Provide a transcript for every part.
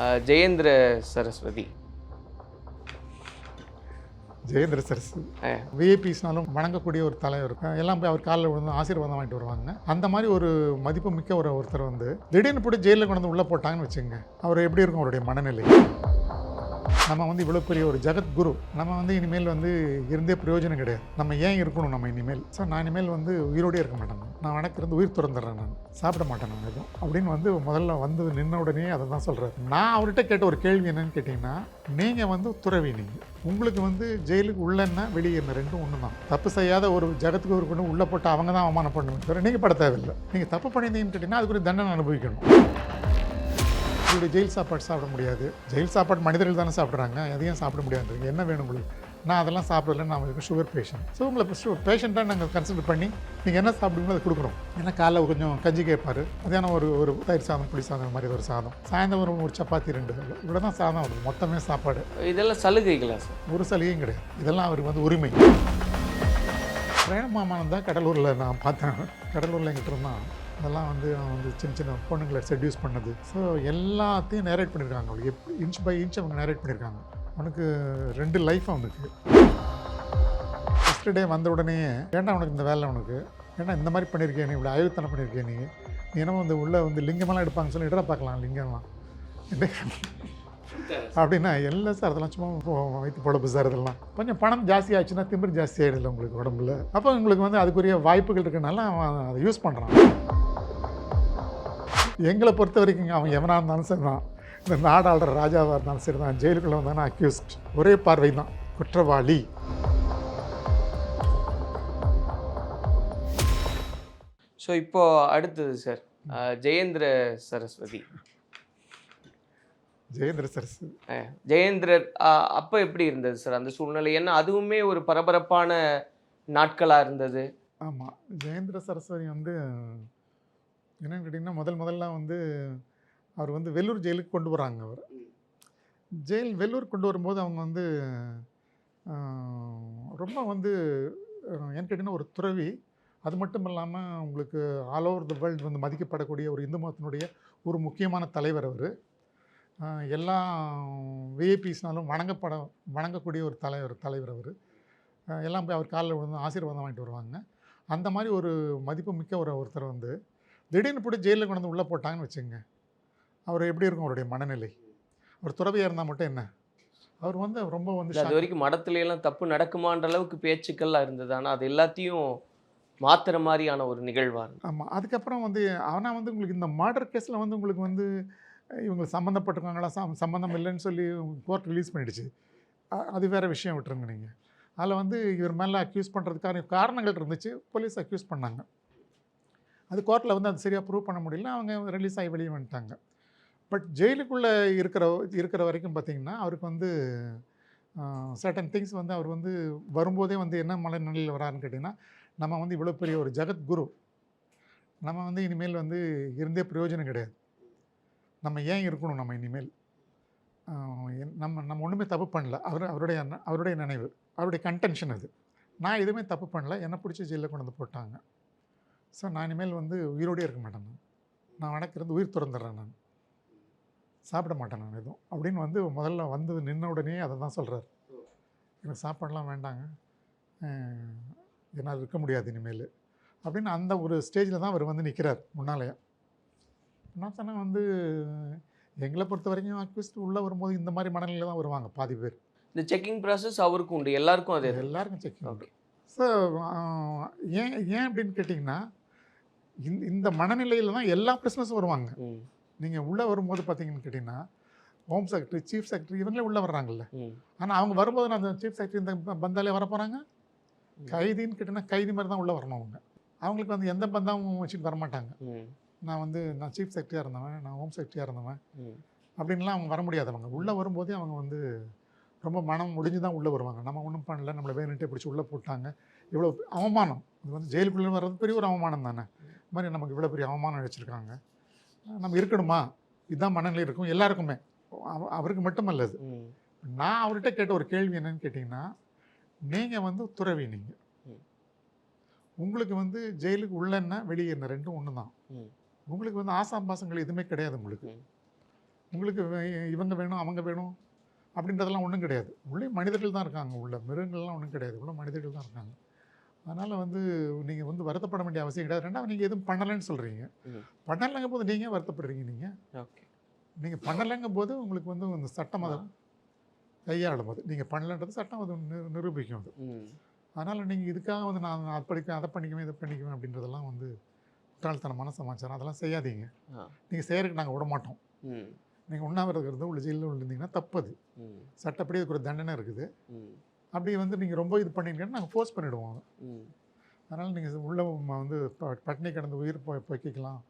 ஜெயேந்திர சரஸ்வதி. ஜெயேந்திர ஆ. விஐபிஸ்னாலும் வணங்கக்கூடிய ஒரு தலைவர் எல்லாம் போய் அவர் காலில் விழுந்து ஆசீர்வாதம் வாங்கிட்டு வருவாங்க. அந்த மாதிரி ஒரு மதிப்பு மிக்க ஒரு ஒருத்தர் வந்து திடீர்னு போட்டு ஜெயிலில் கொண்டு வந்து உள்ளே போட்டாங்கன்னு வச்சுங்க அவர் எப்படி இருக்கும்? அவருடைய மனநிலை. நம்ம வந்து இவ்வளோ பெரிய ஒரு ஜெகத் குரு நம்ம வந்து இனிமேல் வந்து இருந்தே பிரயோஜனம் கிடையாது. நம்ம ஏன் இருக்கணும் நம்ம இனிமேல்? சார் நான் இனிமேல் வந்து உயிரோடே இருக்க மாட்டேன் நான். வணக்கிறது உயிர் துறந்துடுறேன் நான். சாப்பிட மாட்டேன் நான் எதுவும். அப்படின்னு வந்து முதல்ல வந்து நின்ன உடனே அதை தான் சொல்கிறார் நான் அவர்கிட்ட கேட்ட ஒரு கேள்வி என்னன்னு கேட்டிங்கன்னா நீங்கள் வந்து துறவி நீங்கள் உங்களுக்கு வந்து ஜெயிலுக்கு உள்ளன்னா வெளியே என்ன ரெண்டும் ஒன்று தான் தப்பு செய்யாத ஒரு ஜகத்துக்கு ஒரு கொண்டு உள்ளே போட்டு அவங்க தான் அவமானம் பண்ணுவேன் தவிர நீங்கள் பட தேவையில்லை. நீங்கள் தப்பு பண்ணியிருந்தீங்கன்னு கேட்டிங்கன்னா அதுக்கு ஒரு தண்டனை அனுபவிக்கணும். இப்படி ஜெயில் சாப்பாடு சாப்பிட முடியாது. ஜெயில் சாப்பாடு மனிதர்கள் தானே சாப்பிட்றாங்க. அதையும் சாப்பிட முடியாது என்ன வேணும் உங்களுக்கு? நான் அதெல்லாம் சாப்பிடல நான் உங்களுக்கு சுகர் பேஷண்ட் ஸோ உங்களை பேஷண்ட்டாக நாங்கள் கன்சிடர் பண்ணி நீங்கள் என்ன சாப்பிடுங்களோ அதை கொடுக்குறோம் ஏன்னா காலைல கொஞ்சம் கஞ்சி கேட்பாரு மதியானம் ஒரு ஒரு தயிர் சாதம் புளி சாதம் மாதிரி ஒரு சாதம். சாயந்தரம் ஒரு ஒரு சப்பாத்தி ரெண்டு. இவ்வளோ தான் சாதம் வருது மொத்தமே சாப்பாடு. இதெல்லாம் சலுகைகளா சார் ஒரு சலுகையும் கிடையாது. இதெல்லாம் அவருக்கு வந்து உரிமை. பிரேமமானந்தான் தான் கடலூரில் நான் பார்த்தேன். கடலூரில் எங்கிட்ட இருந்தான். அதெல்லாம் வந்து அவன் வந்து சின்ன சின்ன பொண்ணுங்களை செட்யூஸ் பண்ணது. ஸோ எல்லாத்தையும் நேரேட் பண்ணியிருக்காங்க அவளுக்கு எப்படி இன்ச் பை இன்ச் அவங்க நேரேட் பண்ணியிருக்காங்க அவனுக்கு ரெண்டு லைஃப் அவனுக்கு ஃபஸ்ட்டு டே வந்த உடனே ஏன்டா உனக்கு இந்த வேலை உனக்கு? ஏன்னா இந்த மாதிரி பண்ணியிருக்கே நீ? இப்படி ஆயுத்தனம் பண்ணியிருக்கேன் நீ? நீ என்னமோ வந்து உள்ளே வந்து லிங்கமெல்லாம் எடுப்பாங்கன்னு சொல்லி இடற பார்க்கலாம் லிங்கம்லாம்? அப்படின்னா இல்லை சார் அதெல்லாம் சும்மா வைத்து பொழப்பு சார் இதெல்லாம் கொஞ்சம் பணம் ஜாஸ்தி ஆச்சுன்னா திமிர் ஜாஸ்தி ஆகிடுது உங்களுக்கு உடம்புல. அப்போ உங்களுக்கு வந்து அதுக்குரிய வாய்ப்புகள் இருக்கனால அவன் அதை யூஸ் பண்ணுறான் எங்களை பொறுத்த வரைக்கும் அவன் எவனாக இருந்தாலும் சரி தான் இந்த நாடாளுற ராஜாவாக இருந்தாலும் சரி தான் ஜெயிலுக்குள்ளே வந்தாலும் அக்யூஸ்ட் ஒரே பார்வை தான் குற்றவாளி. ஸோ இப்போ அடுத்தது சார் ஜெயேந்திர சரஸ்வதி. ஜெயேந்திர அஹ், ஜெயேந்திரர் அப்போ எப்படி இருந்தது சார் அந்த சூழ்நிலை? ஏன்னா அதுவுமே ஒரு பரபரப்பான நாட்களாக இருந்தது. ஆமாம் ஜெயேந்திர சரஸ்வதி வந்து என்னன்னு கேட்டிங்கன்னா முதல் முதல்ல வந்து அவர் வந்து வெள்ளூர் ஜெயிலுக்கு கொண்டு வராங்க அவர். ஜெயில் வெள்ளூர் கொண்டு வரும்போது அவங்க வந்து ரொம்ப வந்து ஏன்னு கேட்டிங்கன்னா ஒரு துறவி. அது மட்டும் இல்லாமல் உங்களுக்கு ஆல் ஓவர் த வேர்ல்டு வந்து மதிக்கப்படக்கூடிய ஒரு இந்து மதத்தினுடைய ஒரு முக்கியமான தலைவர் அவர். எல்லா விஐபிஸ்னாலும் வணங்கப்பட வணங்கக்கூடிய ஒரு தலைவர் தலைவர் அவர். எல்லாம் போய் அவர் காலில் விழுந்து ஆசீர்வாதம் வாங்கிட்டு வருவாங்க. அந்த மாதிரி ஒரு மதிப்பு மிக்க ஒரு ஒருத்தர் வந்து திடீர்னு போட்டு ஜெயிலில் கொண்டு வந்து உள்ளே போட்டாங்கன்னு வச்சுங்க அவர் எப்படி இருக்கும் அவருடைய மனநிலை? அவர் துறவியாக இருந்தால் மட்டும் என்ன? அவர் வந்து ரொம்ப வந்து அது வரைக்கும் மடத்துல எல்லாம் தப்பு நடக்குமான்ற அளவுக்கு பேச்சுக்கள்லாம் இருந்தது. ஆனால் அது எல்லாத்தையும் மாத்துற மாதிரியான ஒரு நிகழ்வா இருந்தது. ஆமாம் அதுக்கப்புறம் வந்து ஆனால் வந்து உங்களுக்கு இந்த மர்டர் கேஸில் வந்து உங்களுக்கு வந்து இவங்க சம்மந்தப்பட்டிருக்காங்களா சம் சம்மந்தம் இல்லைன்னு சொல்லி கோர்ட் ரிலீஸ் பண்ணிடுச்சு. அது வேறு விஷயம் விட்டுருங்க நீங்கள் அதில் வந்து இவர் மேலே அக்யூஸ் பண்ணுறதுக்கான காரணங்கள் இருந்துச்சு. போலீஸ் அக்யூஸ் பண்ணாங்க. அது கோர்ட்டில் வந்து அது சரியாக ப்ரூவ் பண்ண முடியல. அவங்க ரிலீஸ் ஆகி வெளியே வந்துட்டாங்க. பட் ஜெயிலுக்குள்ளே இருக்கிற இருக்கிற வரைக்கும் பார்த்தீங்கன்னா அவருக்கு வந்து சர்டன் திங்ஸ் வந்து அவர் வந்து வரும்போதே வந்து என்ன மனநிலையில் வராருன்னு கேட்டிங்கன்னா நம்ம வந்து இவ்வளோ பெரிய ஒரு ஜெகத் குரு நம்ம வந்து இனிமேல் வந்து இருந்தே பிரயோஜனம் கிடையாது. நம்ம ஏன் இருக்கணும் நம்ம இனிமேல்? என்- நம்ம நம்ம ஒன்றுமே தப்பு பண்ணல. அவர் அவருடைய அவருடைய நினைவு அவருடைய கன்டென்ஷன் அது. நான் எதுவுமே தப்பு பண்ணல. என்னை பிடிச்சி ஜெயிலில் கொண்டு வந்து போட்டாங்க. ஸோ நான் இனிமேல் வந்து உயிரோடே இருக்க மாட்டேன் நான். நான் வணக்கிறது உயிர் துறந்துடுறேன் நான். சாப்பிட மாட்டேன் நான் எதுவும். அப்படின்னு வந்து முதல்ல வந்து நின்ன உடனே அதை தான் சொல்கிறார் எனக்கு சாப்பாடெலாம் வேண்டாங்க. என்னால் இருக்க முடியாது இனிமேல். அப்படின்னு அந்த ஒரு ஸ்டேஜில் தான் அவர் வந்து நிற்கிறார் முன்னாலேயே. நான் சொன்னேன் வந்து எங்களை பொறுத்த வரைக்கும் அக்யூஸ்ட் உள்ளே வரும்போது இந்த மாதிரி மனநிலையில் தான் வருவாங்க பாதி பேர். இந்த செக்கிங் ப்ராசஸ் அவருக்கும் உண்டு எல்லாருக்கும் அது எல்லாருக்கும் செக் உண்டு. ஸோ ஏன் ஏன் அப்படின்னு கேட்டிங்கன்னா இந்த மனநிலையில் தான் எல்லா பிரிஸ்னஸும் வருவாங்க. நீங்கள் உள்ளே வரும்போது பார்த்தீங்கன்னு கேட்டிங்கன்னா ஹோம் செக்ரட்டரி சீஃப் செக்ரட்டரி இவங்களே உள்ளே வர்றாங்கல்ல. ஆனால் அவங்க வரும்போது நான் அந்த சீஃப் செக்ரட்டரி இந்த பந்தாலே வர போகிறாங்க கைதின்னு கேட்டிங்கன்னா கைதி மாதிரி தான் உள்ளே வரணும் அவங்க. அவங்களுக்கு வந்து எந்த பந்தாவும் வச்சுட்டு வரமாட்டாங்க. நான் வந்து நான் சீஃப் செக்ரட்டரியாக இருந்தவன் நான் ஹோம் செக்ரட்டரியாக இருந்தவன். அப்படின்லாம் அவங்க வர முடியாது அவங்க. உள்ளே வரும்போதே அவங்க வந்து ரொம்ப மனம் முடிஞ்சு தான் உள்ளே வருவாங்க. நம்ம ஒன்றும் பண்ணல நம்மளை வேணுன்ட்டே பிடிச்சி உள்ளே போட்டாங்க. இவ்வளோ அவமானம். இது வந்து ஜெயிலுக்குள்ளே வர்றது பெரிய ஒரு அவமானம் தானே? இது மாதிரி நமக்கு இவ்வளோ பெரிய அவமானம் வச்சுருக்காங்க. நம்ம இருக்கணுமா? இதுதான் மனநிலை இருக்கும் எல்லாருக்குமே. அவ- அவருக்கு மட்டுமல்ல அது. நான் அவர்கிட்ட கேட்ட ஒரு கேள்வி என்னன்னு கேட்டிங்கன்னா நீங்கள் வந்து துறவி நீங்கள். உங்களுக்கு வந்து ஜெயிலுக்கு உள்ளன்னா வெளியே என்ன ரெண்டும் ஒன்று தான். உங்களுக்கு வந்து ஆசாம் பாசங்கள் எதுவுமே கிடையாது உங்களுக்கு. உங்களுக்கு இவங்க வேணும் அவங்க வேணும் அப்படின்றதெல்லாம் ஒன்றும் கிடையாது. உள்ளே மனிதர்கள் தான் இருக்காங்க உள்ள மிருகங்கள்லாம் ஒன்றும் கிடையாது. உள்ள மனிதர்கள் தான் இருக்காங்க. அதனால் வந்து நீங்கள் வந்து வருத்தப்பட வேண்டிய அவசியம் கிடையாது. ரெண்டாவது நீங்கள் எதுவும் பண்ணலைன்னு சொல்கிறீங்க. பண்ணலைங்க போது நீங்கள் வருத்தப்படுறீங்க நீங்கள் ஓகே. நீங்கள் பண்ணலைங்க போது உங்களுக்கு வந்து இந்த சட்டம் அதை கையாளும் போது நீங்கள் பண்ணலன்றது சட்டம் அது நிரூபிக்கும் அது. அதனால் நீங்கள் இதுக்காக வந்து நான் அதை படிப்பேன் அதை பண்ணிக்குவேன் இதை பண்ணிக்குவேன் அப்படின்றதெல்லாம் வந்து முட்டாள்தனமான சமாச்சாரம் அதெல்லாம் செய்யாதீங்க. நீங்கள் செய்யறதுக்கு நாங்கள் விட மாட்டோம் நீங்கள் உண்ணாவிரதம் இருந்து உள்ள ஜெயிலில் இருந்தீங்கன்னா தப்பது. சட்டப்படி அதுக்கு ஒரு தண்டனை இருக்குது. அப்படி வந்து நீங்கள் ரொம்ப இது பண்ணீங்கன்னா நாங்கள் ஃபோர்ஸ் பண்ணிவிடுவோம் அதனால் நீங்கள் உள்ள வந்து பட்டினி கிடந்து உயிர் போய் போய்க்கிக்கலாம்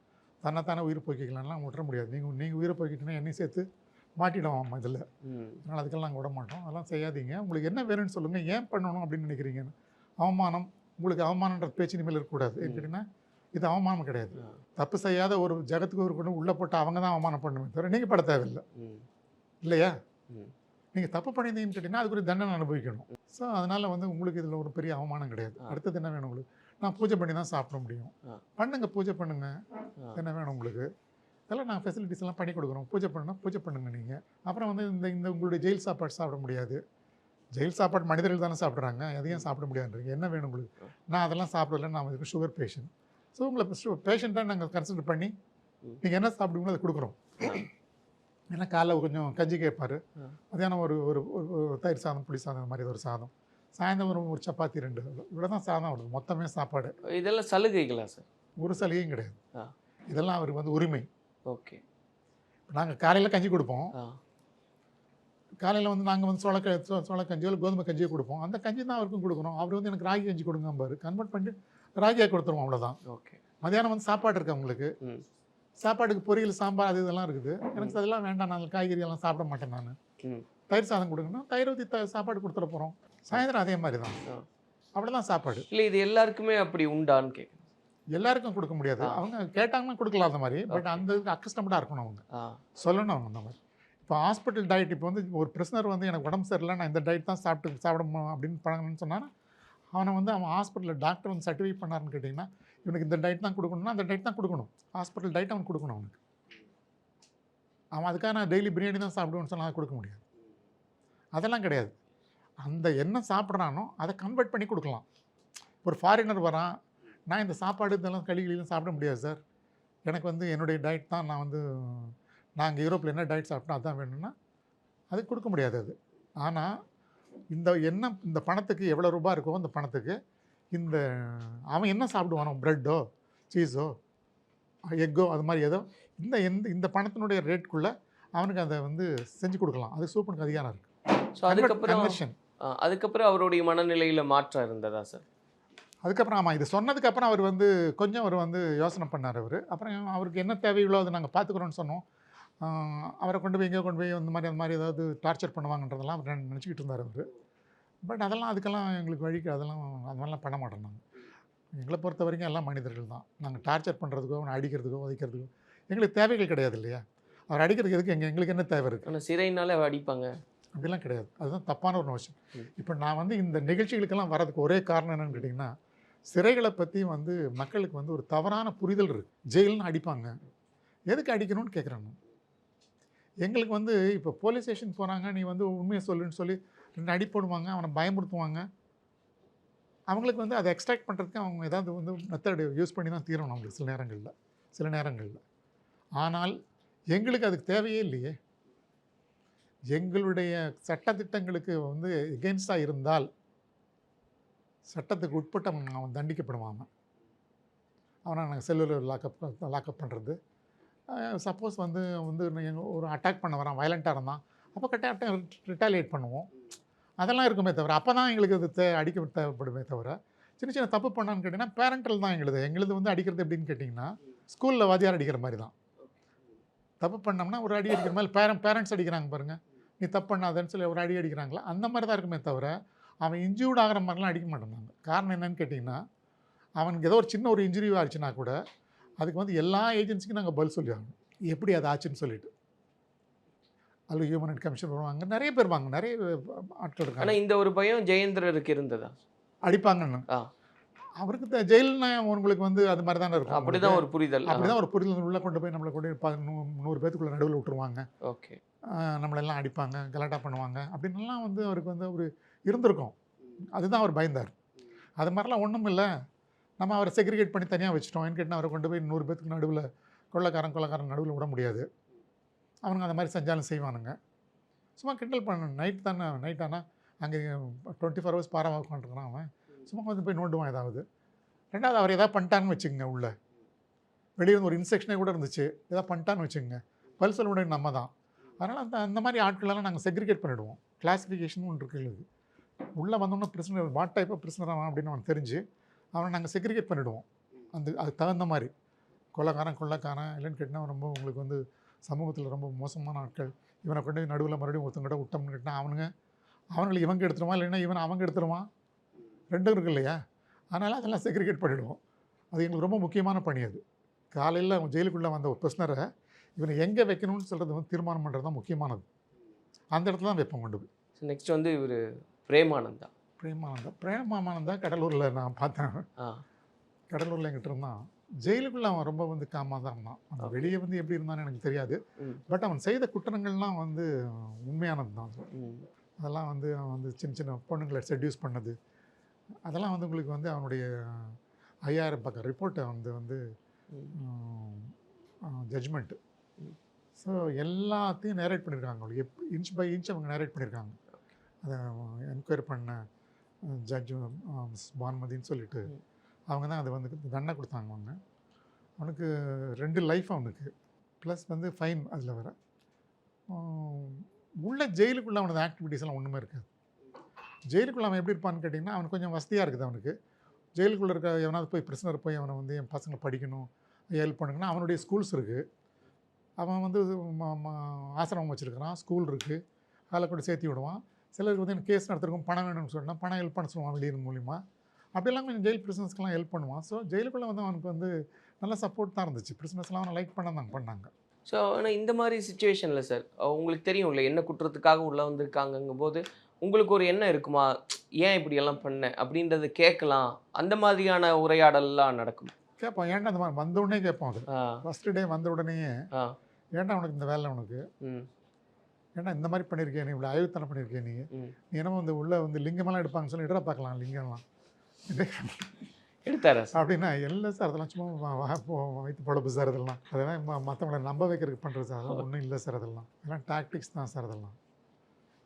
தன்னைத்தானே உயிர் போய்க்கிக்கலாம்லாம் விட்டுற முடியாது. நீங்கள் நீங்கள் உயிரை போய்க்கிட்டீங்கன்னா என்னையும் சேர்த்து மாட்டிடுவோம் இதில். அதனால் அதுக்கெல்லாம் நாங்கள் விட மாட்டோம் அதெல்லாம் செய்யாதீங்க. உங்களுக்கு என்ன வேணும்னு சொல்லுங்கள் ஏன் பண்ணணும் அப்படின்னு நினைக்கிறீங்கன்னு. அவமானம் உங்களுக்கு அவமானன்ற பேச்சு இனிமேல் இருக்கக்கூடாது. ம். இது அவமானம் கிடையாது. தப்பு செய்யாத ஒரு ஜகத்துக்கு ஒரு கொண்டு உள்ளே போட்டு அவங்க தான் அவமானம் பண்ணுமே தவிர நீங்கள் பட தேவையில்லை. இல்லையா. நீங்கள் தப்பு பண்ணியிருந்தீங்கன்னு கேட்டிங்கன்னா அதுக்கு ஒரு தண்டனை அனுபவிக்கணும். ஸோ அதனால் வந்து உங்களுக்கு இதில் ஒரு பெரிய அவமானம் கிடையாது. அடுத்தது என்ன வேணும் உங்களுக்கு? நான் பூஜை பண்ணி தான் சாப்பிட முடியும். ஆ. பண்ணுங்க பூஜை பண்ணுங்க. ஆ. என்ன வேணும் உங்களுக்கு? இதெல்லாம் நான் ஃபெசிலிட்டிஸ் எல்லாம் பண்ணி கொடுக்குறோம். பூஜை பண்ணணும் பூஜை பண்ணுங்க நீங்கள் அப்புறம் வந்து இந்த இந்த உங்களுடைய ஜெயில் சாப்பாடு சாப்பிட முடியாது. ஜெயில் சாப்பாடு மனிதர்கள் தானே சாப்பிட்றாங்க. எதையும் சாப்பிட முடியாதுன்றீங்க. என்ன வேணும் உங்களுக்கு? நான் அதெல்லாம் சாப்பிடல. நான் வந்து சுகர் பேஷண்ட் ஸோ உங்களை பேஷண்ட்டாக நாங்கள் கன்சிடர் பண்ணி. நீங்கள் என்ன சாப்பிடுவீங்களோ அதை கொடுக்குறோம். ஏன்னா காலைல கொஞ்சம் கஞ்சி கேட்பாரு. ஆ. மத்தியானம் ஒரு ஒரு தயிர் சாதம் புளி சாதம் மாதிரி ஒரு சாதம். சாயந்தரம் ஒரு சப்பாத்தி ரெண்டு. இவ்வளோ தான் சாதம் வருது மொத்தமே சாப்பாடு. இதெல்லாம் சலுகைகளா சார்? ஒரு சலுகையும் கிடையாது. இதெல்லாம் அவருக்கு வந்து உரிமை. ஓகே. நாங்கள் காலையில் கஞ்சி கொடுப்போம். காலையில் வந்து நாங்கள் வந்து சோளக்க சோ- சோள கஞ்சியோ இல்லை கோதுமை கஞ்சியோ கொடுப்போம். அந்த கஞ்சி தான் அவருக்கும் கொடுக்குறோம் அவர் வந்து எனக்கு ராகி கஞ்சி கொடுங்க பாரு கன்வெர்ட் பண்ணிட்டு ராகியாக கொடுத்துருவோம் அவ்வளோதான் ஓகே. மதியானம் வந்து சாப்பாடு இருக்கு அவங்களுக்கு ம். சாப்பாடுக்கு பொரியல் சாம்பார் அது இதெல்லாம் இருக்குது. எனக்கு அதெல்லாம் வேண்டாம் நான் காய்கறி எல்லாம் சாப்பிட மாட்டேன் நான். தயிர் சாதம் கொடுங்கன்னா தயிர் ஊற்றி த சாப்பாடு கொடுத்துட போகிறோம் சாயந்தரம் அதே மாதிரி தான் ஆ. அவ்வளோதான் சாப்பாடு. இல்லை இது எல்லாருக்குமே அப்படி உண்டான்னு கேட்குறேன் எல்லாருக்கும் கொடுக்க முடியாது. அவங்க கேட்டாங்கன்னா கொடுக்கலாம் அந்த மாதிரி பட். அந்த இதுக்கு அக்கஸ்டம்டாக இருக்கணும் அவங்க. சொல்லணும் அவங்க அந்த மாதிரி. இப்போ ஹாஸ்பிட்டல் டயட் இப்போ வந்து ஒரு பிரிசனர் வந்து எனக்கு உடம்பு சரியில்லை நான் இந்த டயட் தான் சாப்பிட்டு சாப்பிடணும் அப்படின்னு பழகணும்னு சொன்னான்னா அவனை வந்து அவன் ஹாஸ்பிட்டலில் டாக்டர் வந்து சர்டிஃபை பண்ணாருன்னு கேட்டிங்கன்னா இவனுக்கு இந்த டயட் தான் கொடுக்கணும்னா அந்த டயட் தான் கொடுக்கணும். ஹாஸ்பிட்டல் டைட் அவன் கொடுக்கணும் அவனுக்கு. அவன் அதுக்காக நான் டெய்லி பிரியாணி தான் சாப்பிடுவேன்னு சொன்னால் கொடுக்க முடியாது. அதெல்லாம் கிடையாது. அந்த என்ன சாப்பிட்றானோ அதை கன்வெர்ட் பண்ணி கொடுக்கலாம். ஒரு ஃபாரினர் வரான் நான் இந்த சாப்பாடு இதெல்லாம் களிகளெல்லாம் சாப்பிட முடியாது சார். எனக்கு வந்து என்னுடைய டயட் தான் நான் வந்து நாங்கள் யூரோப்பில் என்ன டயட் சாப்பிட்டோம் அதான் வேணும்னா அது கொடுக்க முடியாது அது. ஆனால் இந்த என்ன இந்த பணத்துக்கு எவ்வளோ ரூபாய் இருக்கோ அந்த பணத்துக்கு இந்த அவன் என்ன சாப்பிடுவானோ ப்ரெட்டோ சீஸோ எக்கோ அது மாதிரி ஏதோ இந்த எந்த இந்த பணத்தினுடைய ரேட்குள்ளே அவனுக்கு அதை வந்து செஞ்சு கொடுக்கலாம். அது சூப்பனுக்கு அதிகாரம் இருக்குது ஸோ அதுக்கப்புறம் அதுக்கப்புறம் அவருடைய மனநிலையில மாற்றம் இருந்ததா சார் அதுக்கப்புறம் ஆமாம் இது சொன்னதுக்கப்புறம் அவர் வந்து கொஞ்சம் அவர் வந்து யோசனை பண்ணார் அவர். அப்புறம் அவருக்கு என்ன தேவைகளோ அதை நாங்கள் பார்த்துக்குறோன்னு சொன்னோம். அவரை கொண்டு போய் எங்கேயோ கொண்டு போய் அந்த மாதிரி அந்த மாதிரி ஏதாவது டார்ச்சர் பண்ணுவாங்கன்றதெல்லாம் அவர் நினச்சிக்கிட்டு இருந்தார் அவர். பட் அதெல்லாம் அதுக்கெல்லாம் எங்களுக்கு வழிக்கு அதெல்லாம் அது மாதிரிலாம் பண்ண மாட்டோம் நாங்கள் எங்களை பொறுத்த வரைக்கும் எல்லாம் மனிதர்கள் தான். நாங்கள் டார்ச்சர் பண்ணுறதுக்கோ அவனை அடிக்கிறதுக்கோ உதைக்கிறதுக்கோ எங்களுக்கு தேவைகள் கிடையாது இல்லையா? அவர் அடிக்கிறதுக்கு எதுக்கு எங்க எங்களுக்கு என்ன தேவை இருக்குது ஆனால் சிறைனால அடிப்பாங்க. அப்படிலாம் கிடையாது. அதுதான் தப்பான ஒரு விஷயம். இப்போ நான் வந்து இந்த நிகழ்ச்சிகளுக்கெல்லாம் வரதுக்கு ஒரே காரணம் என்னன்னு கேட்டிங்கன்னா சிறைகளை பற்றி வந்து மக்களுக்கு வந்து ஒரு தவறான புரிதல் இருக்குது ஜெயில்னு அடிப்பாங்க. எதுக்கு அடிக்கணும்னு கேட்குறேன் நான் எங்களுக்கு வந்து இப்போ போலீஸ் ஸ்டேஷன் போகிறாங்க நீ வந்து உண்மையை சொல்லுன்னு சொல்லி ரெண்டு அடி போடுவாங்க அவனை பயமுறுத்துவாங்க. அவங்களுக்கு வந்து அதை எக்ஸ்ட்ராக்ட் பண்ணுறதுக்கு அவங்க ஏதாவது வந்து மெத்தடு யூஸ் பண்ணி தான் தீரணும் அவங்களுக்கு சில நேரங்களில். சில நேரங்களில். ஆனால் எங்களுக்கு அதுக்கு தேவையே இல்லையே. எங்களுடைய சட்டத்திட்டங்களுக்கு வந்து எகென்ஸ்டாக இருந்தால் சட்டத்துக்கு உட்பட்டவன் அவன் தண்டிக்கப்படுவான் அவனை. நாங்கள் செல்லுலர் லாக்கப் லாக்கப் பண்ணுறது சப்போஸ் வந்து வந்து எங்க ஒரு அட்டாக் பண்ண வரான் வயலண்ட்டாக இருந்தான். அப்போ கட்டாயம் ரிட்டாலியேட் பண்ணுவோம். அதெல்லாம் இருக்குமே தவிர அப்போ தான் எங்களுக்கு அது தே அடிக்க தேவைப்படுமே தவிர சின்ன சின்ன தப்பு பண்ணான்னு கேட்டிங்கன்னா பேரண்டல் தான் எங்களுது. எங்களுது வந்து அடிக்கிறது எப்படின்னு கேட்டிங்கன்னா ஸ்கூலில் வாத்தியார் அடிக்கிற மாதிரி தான் தப்பு பண்ணோம்னா ஒரு அடி அடிக்கிற மாதிரி பேரண்ட் பேரண்ட்ஸ் அடிக்கிறாங்க பாருங்கள் நீ தப்பு பண்ணாதன்னு சொல்லி ஒரு அடி அடிக்கிறாங்களா? அந்த மாதிரி தான் இருக்குமே தவிர அவன் இன்ஜூர்ட் ஆகிற மாதிரிலாம் அடிக்க மாட்டேன் காரணம் என்னன்னு கேட்டிங்கன்னா அவனுக்கு ஏதோ ஒரு சின்ன ஒரு இன்ஜுரி ஆச்சுன்னா கூட அதுக்கு வந்து எல்லா ஏஜென்சிக்கும் நாங்கள் பதில் சொல்லி ஆகணும். எப்படி அது ஆச்சுன்னு சொல்லிட்டு. அதில் ஹியூமன் ரைட் கமிஷன் வருவாங்க. நிறைய பேர் வாங்க நிறைய ஆட்கள் இருக்காங்க. இந்த ஒரு பயம் ஜெயேந்திரருக்கு இருந்ததா? அடிப்பாங்கன்னு. அவருக்கு ஜெயில்னா உங்களுக்கு வந்து அது மாதிரி தானே இருக்கும். அப்படிதான் ஒரு புரிதல். அப்படிதான் ஒரு புரிதல். உள்ள கொண்டு போய் நம்மளை கொண்டு நூறு பேத்துக்குள்ள நடுவில் விட்டுருவாங்க. ஓகே. நம்மளெல்லாம் அடிப்பாங்க கலாட்டா பண்ணுவாங்க. அப்படின்லாம் வந்து அவருக்கு வந்து அவர் இருந்திருக்கும். அதுதான் அவர் பயந்தார். அது மாதிரிலாம் ஒன்றும் இல்லை நம்ம அவரை செக்ரிகேட் பண்ணி தனியாக வச்சுட்டோம். ஏன்னு கேட்டால் அவரை கொண்டு போய் நூறு பேத்துக்கு நடுவில் கொள்ளக்காரன் கொள்ளக்காரன் நடுவில் விட முடியாது. அவனுங்க அந்த மாதிரி செஞ்சாலும் செய்வானுங்க. சும்மா கிண்டல் பண்ண நைட் தானே நைட் ஆனால் அங்கே டுவெண்ட்டி ஃபோர் ஹவர்ஸ் பாரம் உட்காந்துருக்கான் அவன். சும்மா வந்து போய் நோண்டுவான் ஏதாவது. ரெண்டாவது அவர் எதாவது பண்ணிட்டான்னு வச்சுக்கோங்க உள்ளே. வெளியே ஒரு இன்செக்ஷனே கூட இருந்துச்சு. எதாவது பண்ணிட்டான்னு வச்சுக்கோங்க. பல் சொல்ல முடியும் நம்ம தான். அதனால் அந்த அந்த மாதிரி ஆட்களெல்லாம் நாங்கள் செக்ரிகேட் பண்ணிவிடுவோம் கிளாஸிஃபிகேஷன் ஒன்று இருக்குது இது உள்ளே வந்தோம்னா prisoner what type of prisoner அப்படின்னு அவன் தெரிஞ்சு அவனை நாங்கள் செக்ரிகேட் பண்ணிவிடுவோம் அந்த அதுக்கு தகுந்த மாதிரி. கொள்ளக்காரன் கொள்ளக்காரன் இல்லைன்னு கேட்டால் ரொம்ப உங்களுக்கு வந்து சமூகத்தில் ரொம்ப மோசமான ஆட்கள். இவனை கொண்டு நடுவில் மறுபடியும் ஒருத்தங்கிட்ட விட்டோம்னு கேட்டால் அவனுங்க அவனுங்களை இவங்க எடுத்துருவான் இல்லைன்னா இவன் அவங்க எடுத்துருவான் ரெண்டும் இருக்கு இல்லையா? அதனால் அதெல்லாம் செக்ரிகேட் பண்ணிவிடுவோம் அது எங்களுக்கு ரொம்ப முக்கியமான பணி அது. காலையில் அவன் ஜெயிலுக்குள்ளே வந்த ஒரு பிரச்சனரை இவனை எங்கே வைக்கணும்னு சொல்கிறது வந்து தீர்மானம் பண்ணுறது தான் முக்கியமானது. அந்த இடத்துல தான் வைப்போம் கொண்டு போய் நெக்ஸ்ட் வந்து இவர் பிரேமானந்தா. பிரேமானந்தா பிரேமானந்தா கடலூரில் நான் பார்த்தேன். கடலூரில் எங்கிட்ட இருந்தான். ஜெயிலுக்குள்ளே அவன் ரொம்ப வந்து காமாக தான் இருந்தான். அவன் Okay. வெளியே வந்து எப்படி இருந்தான்னு எனக்கு தெரியாது. பட் அவன் செய்த குற்றங்கள்லாம் வந்து உண்மையானது தான். அதெல்லாம் வந்து அவன் வந்து சின்ன சின்ன பொண்ணுங்களை செட்யூஸ் பண்ணது. அதெல்லாம் வந்து உங்களுக்கு வந்து அவனுடைய ஐயாயிரம் பக்கம் ரிப்போர்ட்டை வந்து வந்து. ஜட்ஜ்மெண்ட்டு. ஸோ எல்லாத்தையும் நேரேட் பண்ணியிருக்காங்க அவங்களுக்கு எப் இன்ச் பை இன்ச் அவங்க நேரேட் பண்ணியிருக்காங்க அதை என்கொயரி பண்ண ஜட்ஜு பானுமதின்னு சொல்லிட்டு. அவங்க தான் அது வந்து தண்டனை கொடுத்தாங்க அவங்க. அவனுக்கு ரெண்டு லைஃப் அவனுக்கு. ப்ளஸ் வந்து ஃபைன் அதில் வர உள்ள ஜெயிலுக்குள்ளே அவனது ஆக்டிவிட்டீஸ் எல்லாம் ஒன்றுமே இருக்காது. ஜெயிலுக்குள்ளே அவன் எப்படி இருப்பான்னு கேட்டிங்கன்னா அவனுக்கு கொஞ்சம் வசதியாக இருக்குது அவனுக்கு. ஜெயிலுக்குள்ளே இருக்க எவனாவது போய் பிரச்சனை போய் அவனை வந்து என் பசங்களை படிக்கணும் ஹெல்ப் பண்ணுங்கன்னா அவனுடைய ஸ்கூல்ஸ் இருக்குது அவன் வந்து ஆசிரமம் வச்சுருக்கிறான் ஸ்கூல் இருக்குது அதில் கூட சேர்த்து விடுவான். சிலருக்கு வந்து எனக்கு கேஸ் நடத்துறதுக்கும் பணம் வேணும்னு சொன்னா பணம் ஹெல்ப் பண்ண சொல்லுவான் வெளியிருந்து மூலிமா அப்படியெல்லாம் கொஞ்சம் ஜெயில் பிரிசனஸ்க்கெலாம் ஹெல்ப் பண்ணுவான். ஸோ ஜெயிலுக்குள்ளே வந்து அவனுக்கு வந்து நல்ல சப்போர்ட் தான் இருந்துச்சு. பிரிசனஸ்லாம் அவனை லைக் பண்ண தான் பண்ணாங்க. ஸோ ஆனால் இந்த மாதிரி சுச்சுவேஷனில் சார் உங்களுக்கு தெரியும்ல என்ன குற்றத்துக்காக உள்ளே வந்திருக்காங்கங்கும் போது உங்களுக்கு ஒரு எண்ணம் இருக்குமா? ஏன் இப்படி எல்லாம் பண்ண? அப்படின்றத கேட்கலாம். அந்த மாதிரியான உரையாடல்லாம் நடக்கும். கேட்பான் ஏன்டா அந்த மாதிரி? வந்த உடனே கேட்பான் அது. ஃபஸ்ட்டு டே வந்த உடனே ஆ. ஏன்டா உனக்கு இந்த வேலை உனக்கு? ம் ஏன்டா இந்த மாதிரி பண்ணியிருக்கே நீ இவ்வளோ அழுத்தனம் பண்ணியிருக்கே நீ. நீ என்னமோ வந்து உள்ளே வந்து லிங்கமெல்லாம் எடுப்பாங்கன்னு சொல்லி இடற பார்க்கலாம் லிங்கம்லாம். எடுத்தாரா அப்படின்னா இல்லை சார் அதெல்லாம் சும்மா வைத்து பொழப்பு சார் அதெல்லாம் அதெல்லாம் மற்றவங்களை நம்ப வைக்கிறதுக்கு பண்ணுறது சார் அதெல்லாம் ஒன்றும் இல்லை சார் அதெல்லாம் அதெல்லாம் டாக்டிக்ஸ் தான் சார் அதெல்லாம்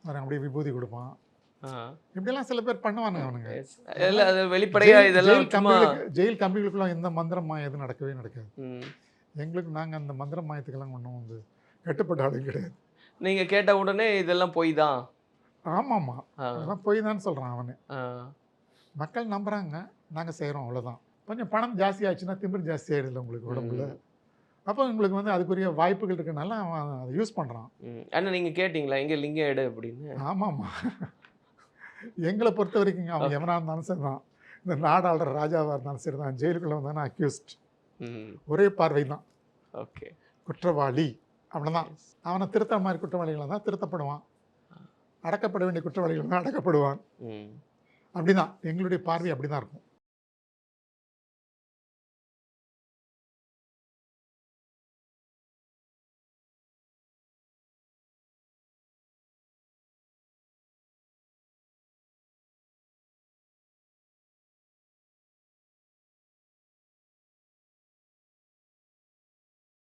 அவன் அப்படியே விபூதி கொடுப்பான். ஆ. இப்படியெல்லாம் சில பேர் பண்ணுவானுங்க அவனுங்க. வெளிப்படையா இதெல்லாம் ஜெயில் கம்பிகளுக்குள்ள எந்த மந்திரம் மாயம் நடக்கவே நடக்காது. எங்களுக்கு நாங்கள் அந்த மந்திர மாயத்துக்கெல்லாம் ஒன்றும் வந்து கட்டுப்பட்ட ஆளும் கிடையாது. நீங்க கேட்ட உடனே இதெல்லாம் பொய் தான் ஆமாம்மா. அதெல்லாம் போய் தான் சொல்கிறான் அவனே. மக்கள் நம்புகிறாங்க நாங்கள் செய்கிறோம் அவ்வளோதான் கொஞ்சம் பணம் ஜாஸ்தி ஆச்சுன்னா திமிர் ஜாஸ்தி ஆகிடுது உங்களுக்கு உடம்புல. அப்போ உங்களுக்கு வந்து அதுக்குரிய வாய்ப்புகள் இருக்கனால அவன் அதை யூஸ் பண்ணுறான் ம். ஆனா நீங்க கேட்டீங்களா? எங்க லிங்கம் எடு அப்படின்னு. ஆமாம்மா. எங்களை பொறுத்த வரைக்கும் அவன் எவனாக இருந்தாலும் சரி தான் இந்த நாடாளுற ராஜாவாக இருந்தாலும் சரி தான் ஜெயிலுக்குள்ளே வந்தானே அக்யூஸ்ட் ஒரே பார்வை தான் ஓகே. குற்றவாளி. அவ்வளோதான் அவனை திருத்த மாதிரி குற்றவாளிகளை தான் திருத்தப்படுவான். அடக்கப்பட வேண்டிய குற்றவாளிகள் தான் அடக்கப்படுவான். அப்படிதான். எங்களுடைய பார்வை அப்படி தான் இருக்கும்.